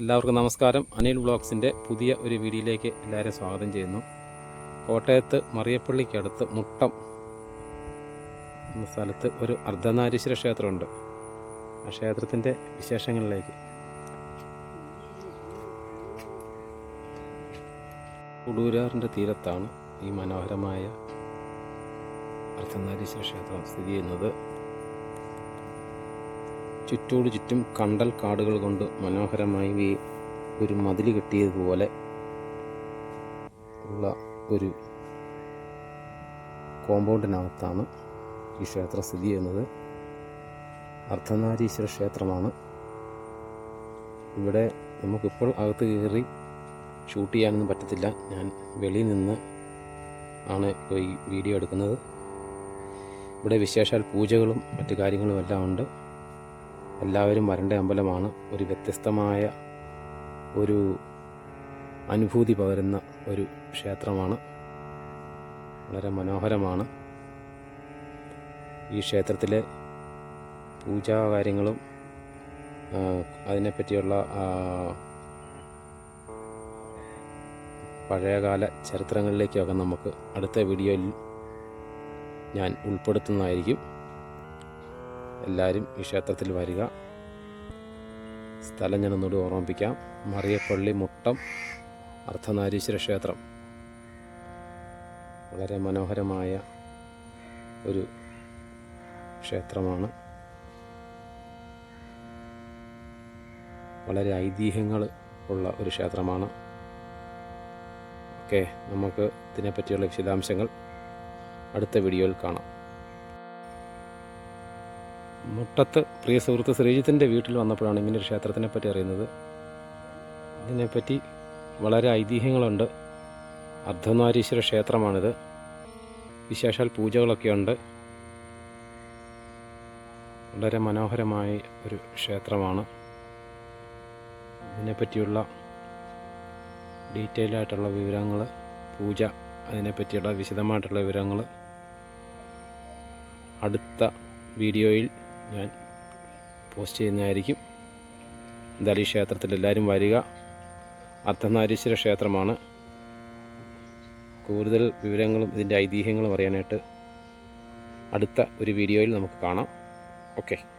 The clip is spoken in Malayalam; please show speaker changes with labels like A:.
A: എല്ലാവർക്കും നമസ്കാരം. അനിൽ ബ്ലോഗ്സിന്റെ പുതിയ ഒരു വീഡിയോയിലേക്ക് എല്ലാവരെയും സ്വാഗതം ചെയ്യുന്നു. കോട്ടയത്ത് മറിയപ്പള്ളിക്കടുത്ത് മുട്ടം എന്ന സ്ഥലത്ത് ഒരു അർദ്ധനാരീശ്വര ക്ഷേത്രമുണ്ട്. ആ ക്ഷേത്രത്തിന്റെ വിശേഷങ്ങളിലേക്ക്. കുടൂരാറിന്റെ തീരത്താണ് ഈ മനോഹരമായ അർദ്ധനാരീശ്വര ക്ഷേത്രം സ്ഥിതി ചെയ്യുന്നത്. ചുറ്റോട് ചുറ്റും കണ്ടൽ കാടുകൾ കൊണ്ട് മനോഹരമായി ഒരു മതിൽ കെട്ടിയതുപോലെ ഉള്ള ഒരു കോമ്പൗണ്ടിനകത്താണ് ഈ ക്ഷേത്രം സ്ഥിതി ചെയ്യുന്നത്. അർദ്ധനാരീശ്വര ക്ഷേത്രമാണ്. ഇവിടെ നമുക്കിപ്പോൾ അകത്ത് കയറി ഷൂട്ട് ചെയ്യാനൊന്നും പറ്റത്തില്ല. ഞാൻ വെളിയിൽ നിന്ന് ആണ് ഈ വീഡിയോ എടുക്കുന്നത്. ഇവിടെ വിശേഷാൽ പൂജകളും മറ്റു കാര്യങ്ങളും എല്ലാം ഉണ്ട്. എല്ലാവരും വരേണ്ട അമ്പലമാണ് ഒരു വ്യത്യസ്തമായ ഒരു അനുഭൂതി പകരുന്ന ഒരു ക്ഷേത്രമാണ്. വളരെ മനോഹരമാണ്. ഈ ക്ഷേത്രത്തിലെ പൂജാ കാര്യങ്ങളും അതിനെപ്പറ്റിയുള്ള പഴയകാല ചരിത്രങ്ങളിലേക്കൊക്കെ നമുക്ക് അടുത്ത വീഡിയോയിൽ ഞാൻ ഉൾപ്പെടുത്തുന്നതായിരിക്കും. എല്ലാവരും ഈ ക്ഷേത്രത്തിൽ വരിക. സ്ഥലം ഞാൻ ഒന്നുകൂടി ഓർമ്മിപ്പിക്കാം. മറിയപ്പള്ളി മുട്ടം അർദ്ധനാരീശ്വര ക്ഷേത്രം. വളരെ മനോഹരമായ ഒരു ക്ഷേത്രമാണ്. വളരെ ഐതിഹ്യങ്ങൾ ഉള്ള ഒരു ക്ഷേത്രമാണ്. ഓക്കെ നമുക്ക് ഇതിനെപ്പറ്റിയുള്ള വിശദാംശങ്ങൾ അടുത്ത വീഡിയോയിൽ കാണാം. മുട്ടത്ത് പ്രിയ സുഹൃത്ത് ശ്രീജിത്തിന്റെ വീട്ടിൽ വന്നപ്പോഴാണ് ഇങ്ങനെ ഒരു ക്ഷേത്രത്തിനെ പറ്റി അറിയുന്നത്. ഇതിനെപ്പറ്റി വളരെ ഐതിഹ്യങ്ങളുണ്ട്. അർദ്ധനാരീശ്വര ക്ഷേത്രമാണിത്. വിശേഷാൽ പൂജകളൊക്കെയുണ്ട് വളരെ മനോഹരമായ ഒരു ക്ഷേത്രമാണ്. ഇതിനെപ്പറ്റിയുള്ള ഡീറ്റെയിൽ ആയിട്ടുള്ള വിവരങ്ങൾ പൂജ അതിനെപ്പറ്റിയുള്ള വിശദമായിട്ടുള്ള വിവരങ്ങൾ അടുത്ത വീഡിയോയിൽ ഞാൻ പോസ്റ്റ് ചെയ്യുന്നതായിരിക്കും. എന്തായാലും ഈ ക്ഷേത്രത്തിൽ എല്ലാവരും വരിക. അർദ്ധനാരീശ്വര ക്ഷേത്രമാണ്. കൂടുതൽ വിവരങ്ങളും ഇതിന്റെ ഐതിഹ്യങ്ങളും അറിയാനായിട്ട് അടുത്ത ഒരു വീഡിയോയിൽ നമുക്ക് കാണാം. ഓക്കെ.